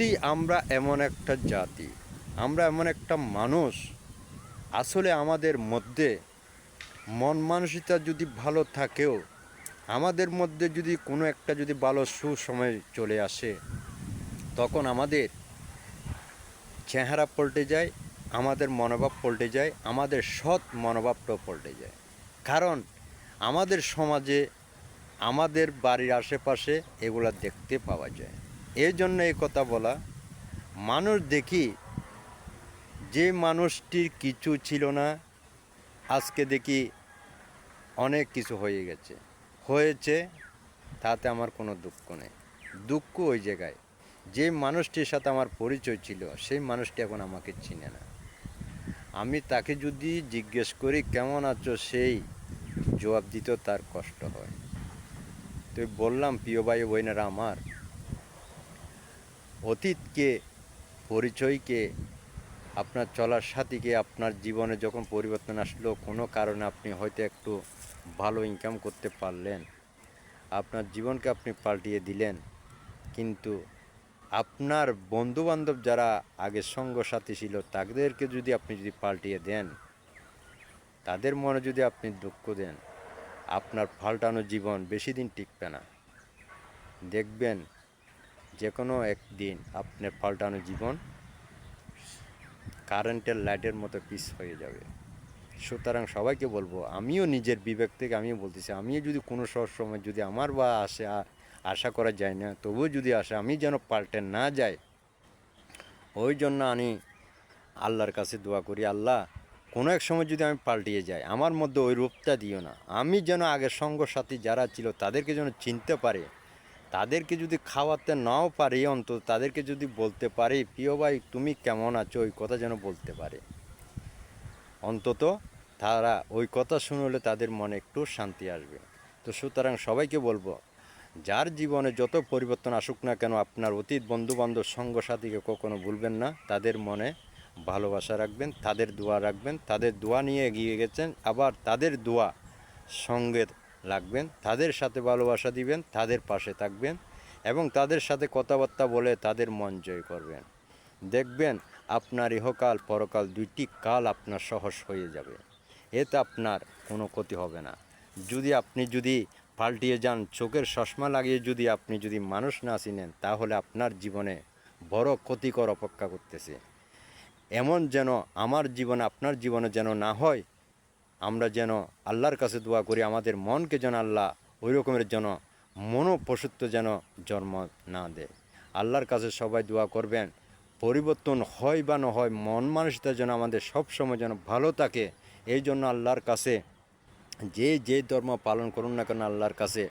সত্যি আমরা এমন একটা জাতি, আমরা এমন একটা মানুষ। আসলে আমাদের মধ্যে মন মানসিকতা যদি ভালো থাকেও, আমাদের মধ্যে যদি কোনো একটা যদি ভালো সুসময় চলে আসে, তখন আমাদের চেহারা পল্টে যায়, আমাদের মনোভাব পল্টে যায়, আমাদের সৎ মনোভাবটাও পল্টে যায়। কারণ আমাদের সমাজে আমাদের বাড়ির আশেপাশে এগুলা দেখতে পাওয়া যায়। এই জন্য এই কথা বলা, মানুষ দেখি যে মানুষটির কিছু ছিল না, আজকে দেখি অনেক কিছু হয়ে গেছে। হয়েছে, তাতে আমার কোনো দুঃখ নেই। দুঃখ ওই জায়গায়, যে মানুষটির সাথে আমার পরিচয় ছিল, সেই মানুষটি এখন আমাকে চিনে না। আমি তাকে যদি জিজ্ঞেস করি, কেমন আছো? সেই জবাব দিতেও তার কষ্ট হয়। তো বললাম, প্রিয় ভাই বোনেরা আমার অতীতকে, পরিচয়কে, আপনার চলার সাথীকে, আপনার জীবনে যখন পরিবর্তন আসলো, কোনো কারণে আপনি হয়তো একটু ভালো ইনকাম করতে পারলেন। আপনার জীবনকে আপনি পাল্টিয়ে দিলেন। কিন্তু আপনার বন্ধুবান্ধব যারা আগে সঙ্গ সাথী ছিল, তাদেরকে যদি আপনি যদি পাল্টিয়ে দেন, তাদের মনে যদি আপনি দুঃখ দেন, আপনার পাল্টানো জীবন বেশি দিন টিকবে না। দেখবেন যে কোনো একদিন আপনার পাল্টানো জীবন কারেন্টের লাইটের মতো পিস হয়ে যাবে। সুতরাং সবাইকে বলব, আমিও নিজের বিবেক থেকে আমিও বলতেছি, আমিও যদি কোনো সময় যদি আমার বা আসে আশা করা যায় না, তবুও যদি আসে, আমি যেন পাল্টে না যাই, ওই জন্য আমি আল্লাহর কাছে দোয়া করি, আল্লাহ, কোনো এক সময় যদি আমি পাল্টিয়ে যাই, আমার মধ্যে ওই রূপটা দিও না। আমি যেন আগের সঙ্গ সাথী যারা ছিল, তাদেরকে যেন চিনতে পারে তাদেরকে যদি খাওয়াতে নাও পারি অন্তত, তাদেরকে যদি বলতে পারি, প্রিয় ভাই, তুমি কেমন আছো? ওই কথা যেন বলতে পারে। অন্তত তারা ওই কথা শুনলে তাদের মনে একটু শান্তি আসবে। তো সুতরাং সবাইকে বলব, যার জীবনে যত পরিবর্তন আসুক না কেন, আপনার অতীত বন্ধুবান্ধব সঙ্গ সাথীকে কখনো ভুলবেন না। তাদের মনে ভালোবাসা রাখবেন, তাদের দোয়া রাখবেন, তাদের দোয়া নিয়ে এগিয়ে গেছেন। আবার তাদের দোয়া সঙ্গে রাখবেন, তাদের সাথে ভালোবাসা দিবেন, তাদের পাশে থাকবেন এবং তাদের সাথে কথাবার্তা বলে তাদের মন জয় করবেন। দেখবেন আপনার ইহকাল, পরকাল দুইটি কাল আপনার সহজ হয়ে যাবে। এতে আপনার কোনো ক্ষতি হবে না। যদি আপনি যদি পাল্টিয়ে যান, চোখের চশমা লাগিয়ে যদি আপনি যদি মানুষ না চিনেন, তাহলে আপনার জীবনে বড় ক্ষতিকর অপেক্ষা করতেছে। এমন যেন আমার জীবনে আপনার জীবনে যেন না হয় আমরা যেন আল্লাহর কাছে দোয়া করি, আমাদের মনকে যেন আল্লাহ ওই রকমের যেন মনোপশুত্ব যেন জন্ম না দেয়। আল্লাহর কাছে সবাই দোয়া করবেন, পরিবর্তন হয় বা না হয় মন মানসিকতা যেন আমাদের সব সময় যেন ভালো থাকে, এই জন্য আল্লাহর কাছে যে যে ধর্ম পালন করুন না কেন, আল্লাহর কাছে